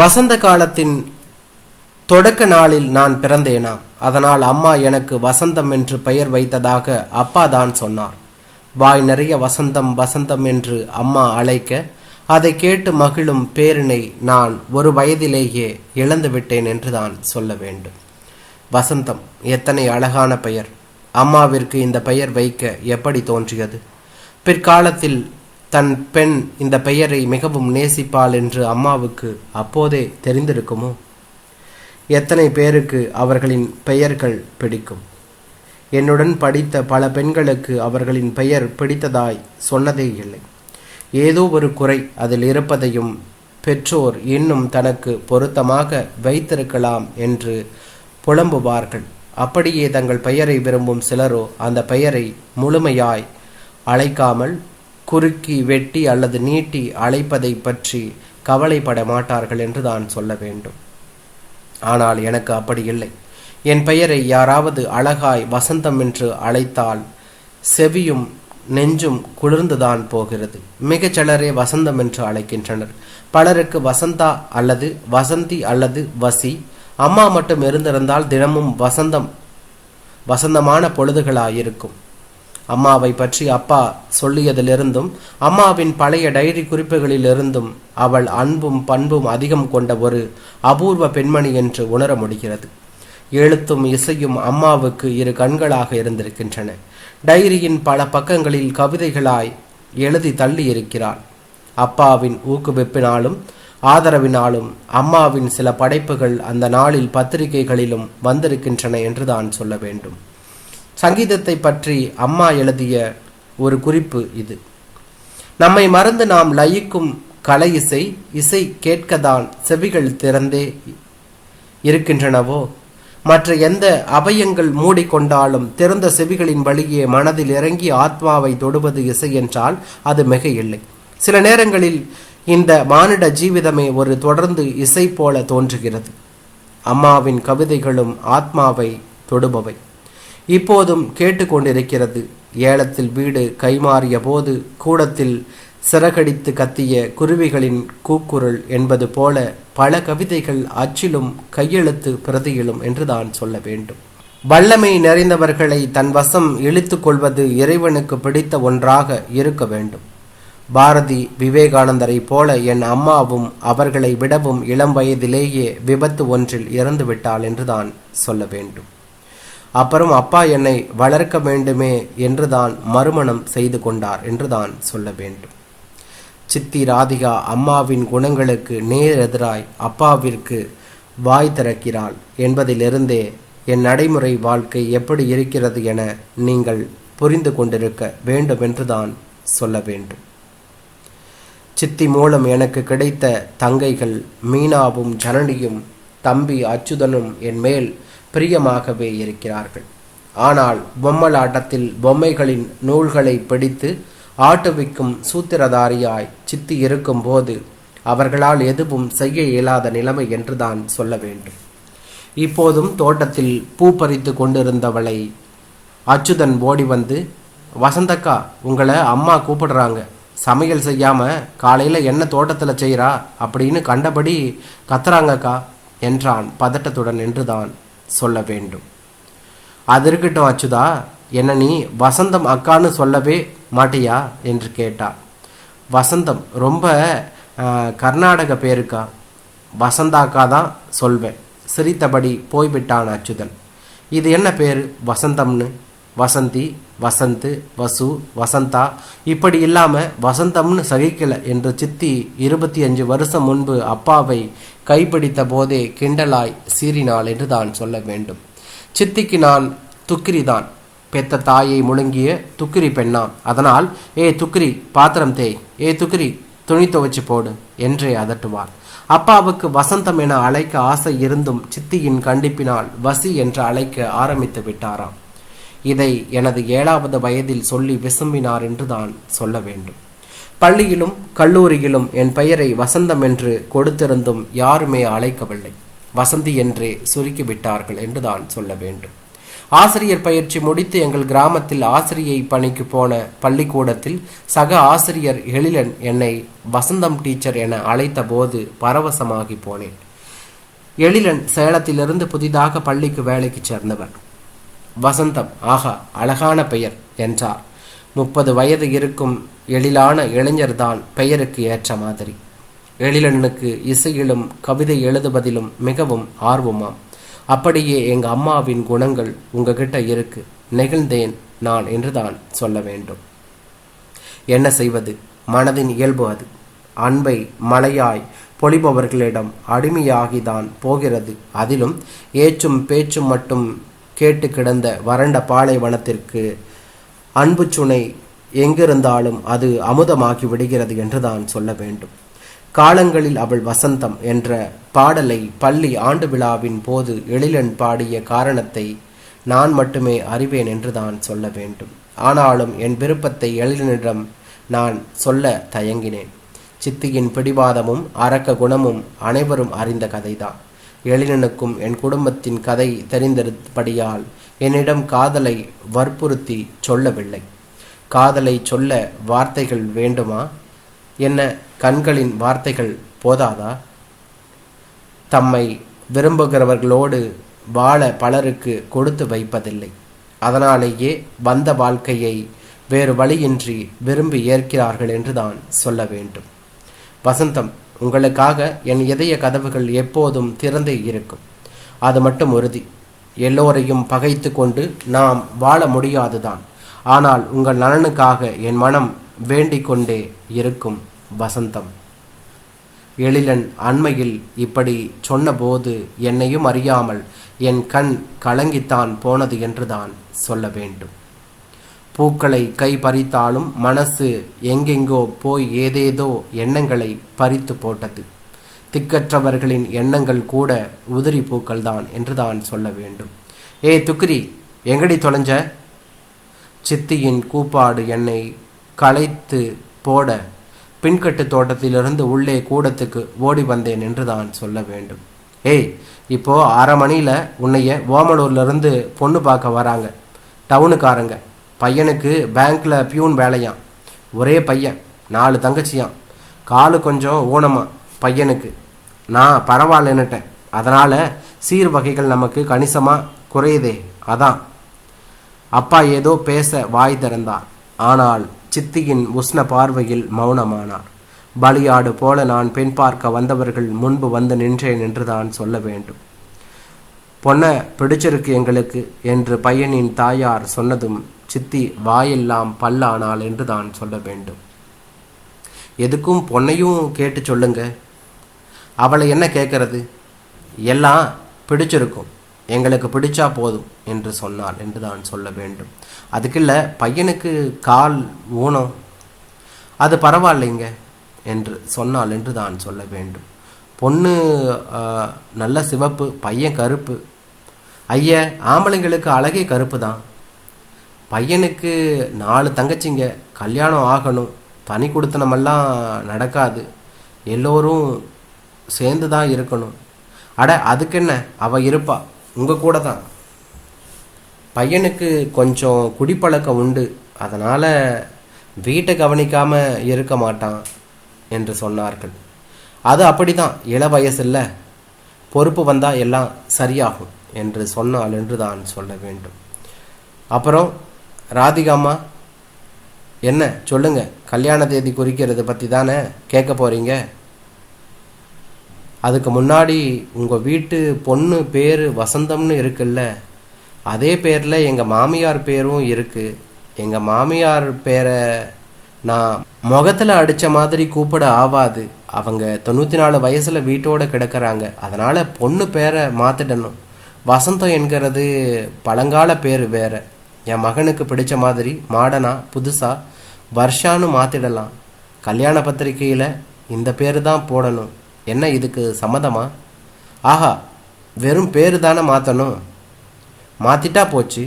வசந்த காலத்தின் தொடக்க நாளில் நான் பிறந்தேனா? அதனால் அம்மா எனக்கு வசந்தம் என்று பெயர் வைத்ததாக அப்பா தான் சொன்னார். வாய் நிறைய வசந்தம் வசந்தம் என்று அம்மா அழைக்க அதை கேட்டு மகிழும் பேரினை நான் ஒரு வயதிலேயே இழந்து விட்டேன் என்று தான் சொல்ல வேண்டும். வசந்தம் எத்தனை அழகான பெயர். அம்மாவிற்கு இந்த பெயர் வைக்க எப்படி தோன்றியது? பிற்காலத்தில் தன் பெண் இந்த பெயரை மிகவும் நேசிப்பாள் என்று அம்மாவுக்கு அப்போதே தெரிந்திருக்குமோ? எத்தனை பேருக்கு அவர்களின் பெயர்கள் பிடிக்கும்? என்னுடன் படித்த பல பெண்களுக்கு அவர்களின் பெயர் பிடித்ததாய் சொன்னதே இல்லை. ஏதோ ஒரு குறை அதில் இருப்பதையும் பெற்றோர் இன்னும் தனக்கு பொருத்தமாக வைத்திருக்கலாம் என்று புலம்புவார்கள். அப்படியே தங்கள் பெயரை விரும்பும் சிலரோ அந்த பெயரை முழுமையாய் அழைக்காமல் குறுக்கி வெட்டி அல்லது நீட்டி அழைப்பதை பற்றி கவலைப்பட மாட்டார்கள் என்று தான் சொல்ல வேண்டும். ஆனால் எனக்கு அப்படி இல்லை. என் பெயரை யாராவது அழகாய் வசந்தம் என்று அழைத்தால் செவியும் நெஞ்சும் குளிர்ந்துதான் போகிறது. மிகச் சிலரே வசந்தம் என்று அழைக்கின்றனர். பலருக்கு வசந்தா அல்லது வசந்தி அல்லது வசி அம்மா மட்டும் இருந்திருந்தால் தினமும் வசந்தம் வசந்தமான பொழுதுகளாயிருக்கும். அம்மாவை பற்றி அப்பா சொல்லியதிலிருந்தும் அம்மாவின் பழைய டைரி குறிப்புகளிலிருந்தும் அவள் அன்பும் பண்பும் அதிகம் கொண்ட ஒரு அபூர்வ பெண்மணி என்று உணர முடிகிறது. எழுத்தும் இசையும் அம்மாவுக்கு இரு கண்களாக இருந்திருக்கின்றன. டைரியின் பல பக்கங்களில் கவிதைகளாய் எழுதி தள்ளி இருக்கிறாள் அப்பாவின் ஊக்குவிப்பினாலும் ஆதரவினாலும் அம்மாவின் சில படைப்புகள் அந்த நாளில் பத்திரிகைகளிலும் வந்திருக்கின்றன என்றுதான் சொல்ல வேண்டும். சங்கீதத்தை பற்றி அம்மா எழுதிய ஒரு குறிப்பு இது. நம்மை மறந்து நாம் லயிக்கும் கலை இசை இசை கேட்கத்தான் செவிகள் திறந்தே இருக்கின்றனவோ? மற்ற எந்த அபயங்கள் மூடிக்கொண்டாலும் திறந்த செவிகளின் வழியே மனதில் இறங்கி ஆத்மாவை தொடுவது இசை என்றால் அது மிக இல்லை சில நேரங்களில் இந்த மானிட ஜீவிதமே ஒரு தொடர்ந்து இசை போல தோன்றுகிறது. அம்மாவின் கவிதைகளும் ஆத்மாவை தொடுபவை. இப்போதும் கேட்டுக்கொண்டிருக்கிறது. ஏலத்தில் வீடு கைமாறிய போது கூடத்தில் சிறகடித்து கத்திய குருவிகளின் கூக்குரல் என்பது போல பல கவிதைகள் அச்சிலும் கையெழுத்து பிரதியிலும் என்றுதான் சொல்ல வேண்டும். வல்லமை நிறைந்தவர்களை தன் வசம் இழுத்து கொள்வது இறைவனுக்கு பிடித்த ஒன்றாக இருக்க வேண்டும். பாரதி விவேகானந்தரை போல என் அம்மாவும் அவர்களை விடவும் இளம் வயதிலேயே விபத்து ஒன்றில் இறந்துவிட்டாள் என்றுதான் சொல்ல வேண்டும். அப்புறம் அப்பா என்னை வளர்க்க வேண்டுமே என்றுதான் மறுமணம் செய்து கொண்டார் என்றுதான் சொல்ல வேண்டும். சித்தி ராதிகா அம்மாவின் குணங்களுக்கு நேர் எதிராய் அப்பாவிற்கு வாய் திறக்கிறாள் என்பதிலிருந்தே என் நடைமுறை வாழ்க்கை எப்படி இருக்கிறது என நீங்கள் புரிந்து கொண்டிருக்க வேண்டும் என்றுதான் சொல்ல வேண்டும். சித்தி மூலம் எனக்கு கிடைத்த தங்கைகள் மீனாவும் ஜனனியும் தம்பி அச்சுதனும் என் மேல் பிரியமாகவே இருக்கிறார்கள். ஆனால் பொம்மலாட்டத்தில் பொம்மைகளின் நூல்களை பிடித்து ஆட்டுவிக்கும் சூத்திரதாரியாய் சித்தி இருக்கும்போது அவர்களால் எதுவும் செய்ய இயலாத நிலைமை என்றுதான் சொல்ல வேண்டும். இப்போதும் தோட்டத்தில் பூ பறித்து கொண்டிருந்தவளை அச்சுதன் ஓடி வந்து வசந்தக்கா உங்களை அம்மா கூப்பிடுறாங்க. சமையல் செய்யாம காலையில என்ன தோட்டத்தில் செய்கிறா அப்படின்னு கண்டபடி கத்துறாங்கக்கா என்றான் பதட்டத்துடன் நின்றுதான் சொல்ல வேண்டும். அது இருக்கட்டும் அச்சுதா என்ன நீ வசந்தம் அக்கான்னு சொல்லவே மாட்டியா? என்று கேட்டா. வசந்தம் ரொம்ப கர்நாடக பேருக்கா? வசந்தாக்கா தான் சொல்வேன். சிரித்தபடி போய்விட்டான் அச்சுதன். இது என்ன பேர்? வசந்தம்னு? வசந்தி வசந்த் வசு வசந்தா. இப்படி இல்லாமல் வசந்தம்னு சகிக்கல என்று சித்தி இருபத்தி அஞ்சு வருஷம் முன்பு அப்பாவை கைப்பிடித்த போதே கிண்டலாய் சீறினாள் என்று தான் சொல்ல வேண்டும். சித்திக்கு நான் துக்கிரிதான் பெத்த தாயை முழுங்கிய துக்கிரி பெண்ணாம் அதனால் ஏ துக்கிரி பாத்திரம் தேய். ஏ துக்கிரி துணி துவைச்சு போடு என்றே அதட்டுவார் அப்பாவுக்கு வசந்தம் என அழைக்க ஆசை இருந்தும் சித்தியின் கண்டிப்பினால் வசி என்று அழைக்க ஆரம்பித்து விட்டாராம். இதை எனது ஏழாவது வயதில் சொல்லி விசும்பினார் என்று தான் சொல்ல வேண்டும். பள்ளியிலும் கல்லூரியிலும் என் பெயரை வசந்தம் என்று கொடுத்திருந்தும் யாருமே அழைக்கவில்லை. வசந்தி என்றே சுருக்கி விட்டார்கள் என்று தான் சொல்ல வேண்டும். ஆசிரியர் பயிற்சி முடித்து எங்கள் கிராமத்தில் ஆசிரியை பணிக்கு போன பள்ளிக்கூடத்தில் சக ஆசிரியர் எழிலன் என்னை வசந்தம் டீச்சர் என அழைத்த போது பரவசமாகி போனேன். எழிலன் சேலத்திலிருந்து புதிதாக பள்ளிக்கு வேலைக்கு சேர்ந்தவர். வசந்தம் ஆகா அழகான பெயர் என்றார். முப்பது வயது இருக்கும் எழிலான இளைஞர்தான் பெயருக்கு ஏற்ற மாதிரி. எழிலனுக்கு இசையிலும் கவிதை எழுதுவதிலும் மிகவும் ஆர்வமாம். அப்படியே எங்க அம்மாவின் குணங்கள் உங்ககிட்ட இருக்கு. நெகிழ்ந்தேன் நான் என்றுதான் சொல்ல வேண்டும். என்ன செய்வது? மனதின் இயல்பு அது. அன்பை மலையாய் பொழிபவர்களிடம் அடிமையாகிதான் போகிறது. அதிலும் ஏச்சும் பேச்சும் மட்டும் கேட்டு கிடந்த வறண்ட பாலைவனத்திற்கு அன்பு சுனை எங்கிருந்தாலும் அது அமுதமாகி விடுகிறது என்றுதான் சொல்ல வேண்டும். காலங்களில் அவள் வசந்தம் என்ற பாடலை பள்ளி ஆண்டு விழாவின் போது எழிலன் பாடிய காரணத்தை நான் மட்டுமே அறிவேன் என்றுதான் சொல்ல வேண்டும். ஆனாலும் என் விருப்பத்தை எழிலனிடம் நான் சொல்ல தயங்கினேன். சித்தியின் பிடிவாதமும் அரக்க குணமும் அனைவரும் அறிந்த கதைதான். எழிலனுக்கும் என் குடும்பத்தின் கதை தெரிந்தபடியால் என்னிடம் காதலை வற்புறுத்தி சொல்லவில்லை. காதலை சொல்ல வார்த்தைகள் வேண்டுமா? என்ன கண்களின் வார்த்தைகள் போதாதா? தம்மை விரும்புகிறவர்களோடு வாழ பலருக்கு கொடுத்து வைப்பதில்லை. அதனாலேயே வந்த வாழ்க்கையை வேறு வழியின்றி விரும்பி ஏற்கிறார்கள் என்றுதான் சொல்ல வேண்டும். வசந்தம் உங்களுக்காக என் இதய கதவுகள் எப்போதும் திறந்தே இருக்கும். அது மட்டும் உறுதி. எல்லோரையும் பகைத்து கொண்டு நாம் வாழ முடியாதுதான். ஆனால் உங்கள் நலனுக்காக என் மனம் வேண்டிக் கொண்டே இருக்கும் வசந்தம். எழிலன் அண்மையில் இப்படி சொன்னபோது என்னையும் அறியாமல் என் கண் கலங்கித்தான் போனது என்றுதான் சொல்ல வேண்டும். பூக்களை கை பறித்தாலும் மனசு எங்கெங்கோ போய் ஏதேதோ எண்ணங்களை பறித்து போட்டது. திக்கற்றவர்களின் எண்ணங்கள் கூட உதிரி பூக்கள் தான் என்றுதான் சொல்ல வேண்டும். ஏ துக்கிரி எங்கடி தொலைஞ்ச? சித்தியின் கூப்பாடு என்னை களைத்து போட பின்கட்டு தோட்டத்திலிருந்து உள்ளே கூடத்துக்கு ஓடி வந்தேன் என்று தான் சொல்ல வேண்டும். ஏய் இப்போ அரை மணியில் உன்னைய ஓமலூர்லேருந்து பொண்ணு பார்க்க வராங்க. டவுனுக்காரங்க. பையனுக்கு பேங்க்கில் பியூன் வேலையாம். ஒரே பையன் நாலு தங்கச்சியாம். காலு கொஞ்சம் ஊனமா பையனுக்கு. நான் பரவாயில்லன்னுட்டேன். அதனால் சீர் வகைகள் நமக்கு கணிசமாக குறையுதே அதான். அப்பா ஏதோ பேச வாய் திறந்தார் ஆனால் சித்தியின் உஷ்ண பார்வையில் மௌனமானார். பலியாடு போல நான் பெண் பார்க்க வந்தவர்கள் முன்பு வந்து நின்றேன் என்று தான் சொல்ல வேண்டும். பொண்ணை பிடிச்சிருக்கு எங்களுக்கு என்று பையனின் தாயார் சொன்னதும் சித்தி வாயெல்லாம் பல்லானாள் என்று தான் சொல்ல வேண்டும். எதுக்கும் பொண்ணையும் கேட்டு சொல்லுங்க. அவளை என்ன கேட்கறது? எல்லாம் பிடிச்சிருக்கும். எங்களுக்கு பிடிச்சா போதும் என்று சொன்னாள் என்று தான் சொல்ல வேண்டும். அதுக்குள்ள பையனுக்கு கால் ஊனம். அது பரவாயில்லைங்க என்று சொன்னால் என்று தான் சொல்ல வேண்டும். பொண்ணு நல்ல சிவப்பு பையன் கருப்பு. ஐய ஆம்பளைங்களுக்கு அழகே கருப்பு தான். பையனுக்கு நாலு தங்கச்சிங்க. கல்யாணம் ஆகணும். தனி கொடுத்தனமெல்லாம் நடக்காது. எல்லோரும் சேர்ந்து தான் இருக்கணும். அட அதுக்கு என்ன அவள் இருப்பா. உங்கள் கூட தான் பையனுக்கு கொஞ்சம் குடிப்பழக்கம் உண்டு. அதனால் வீட்டை கவனிக்காமல் இருக்க மாட்டான் என்று சொன்னார்கள். அது அப்படிதான். இள வயசில் பொறுப்பு வந்தால் எல்லாம் சரியாகும் என்று சொன்னால் என்று தான் சொல்ல வேண்டும். அப்புறம் ராதிகாம்மா என்ன சொல்லுங்க கல்யாண தேதி குறிக்கிறது பற்றி தானே கேட்க போறீங்க? அதுக்கு முன்னாடி உங்கள் வீட்டு பொண்ணு பேர் வசந்தம்னு இருக்குல்ல அதே பேரில் எங்கள் மாமியார் பேரும் இருக்குது எங்கள் மாமியார் பேரை நான் முகத்தில் அடித்த மாதிரி கூப்பிட ஆவாது. அவங்க தொண்ணூற்றி நாலு வயசில் வீட்டோடு கிடக்கிறாங்க. அதனால் பொண்ணு பேரை மாற்றிடணும் வசந்தம் என்கிறது பழங்கால பேர் வேறு. என் மகனுக்கு பிடிச்ச மாதிரி மாடனா புதுசா வர்ஷான்னு மாத்திடலாம். கல்யாண பத்திரிக்கையில இந்த பேரு தான் போடணும். என்ன இதுக்கு சம்மதமா? ஆஹா வெறும் பேரு தானே மாற்றணும் மாத்திட்டா போச்சு.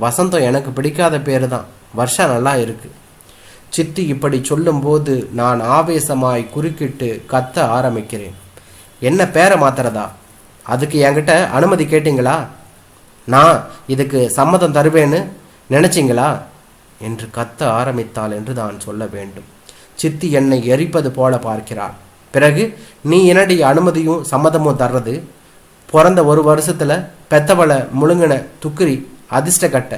வசந்தம் எனக்கு பிடிக்காத பேரு தான். வருஷா நல்லா இருக்கு. சித்தி இப்படி சொல்லும்போது நான் ஆவேசமாய் குறுக்கிட்டு கத்த ஆரம்பிக்கிறேன். என்ன பேரை மாத்துறதா? அதுக்கு என்கிட்ட அனுமதி கேட்டீங்களா? நான் இதுக்கு சம்மதம் தருவேன்னு நினைச்சிங்களா? என்று கத்த ஆரம்பித்தாள் என்று தான் சொல்ல வேண்டும். சித்தி என்னை எரிப்பது போல பார்க்கிறாள். பிறகு நீ என்னடி அனுமதியும் சம்மதமும் தர்றது? பிறந்த ஒரு வருஷத்துல பெத்தவளை முழுங்கின துக்கிரி அதிர்ஷ்டக்கட்ட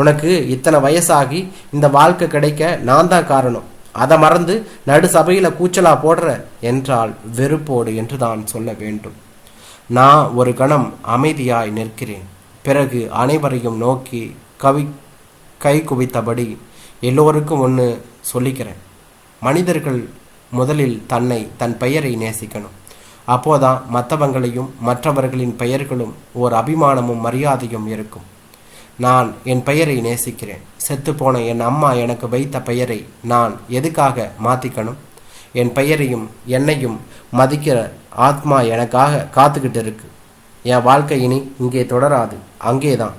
உனக்கு இத்தனை வயசாகி இந்த வாழ்க்கை கிடைக்க நான் தான் காரணம். அதை மறந்து நடு சபையில கூச்சலா போடுற என்றால் வெறுப்போடு என்று தான் சொல்ல வேண்டும். நான் ஒரு கணம் அமைதியாய் நிற்கிறேன். பிறகு அனைவரையும் நோக்கி கவி கை குவித்தபடி எல்லோருக்கும் ஒன்று சொல்லிக்கிறேன். மனிதர்கள் முதலில் தன்னை தன் பெயரை நேசிக்கணும். அப்போதான் மற்றவங்களையும் மற்றவர்களின் பெயர்களும் ஓர் அபிமானமும் மரியாதையும் இருக்கும். நான் என் பெயரை நேசிக்கிறேன். செத்துப்போன என் அம்மா எனக்கு வைத்த பெயரை நான் எதுக்காக மாற்றிக்கணும் என் பெயரையும் என்னையும் மதிக்கிற ஆத்மா எனக்காக காத்துக்கிட்டு இருக்கு. என் வாழ்க்கை இனி இங்கே தொடராது. அங்கேதான்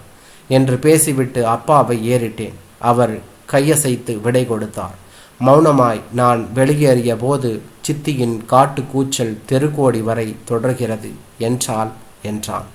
என்று பேசிவிட்டு அப்பாவை ஏறிட்டேன். அவர் கையசைத்து விடை கொடுத்தார். மௌனமாய் நான் வெளியேறிய போது சித்தியின் காட்டு கூச்சல் தெருக்கோடி வரை தொடர்கிறது என்றால் என்றான்.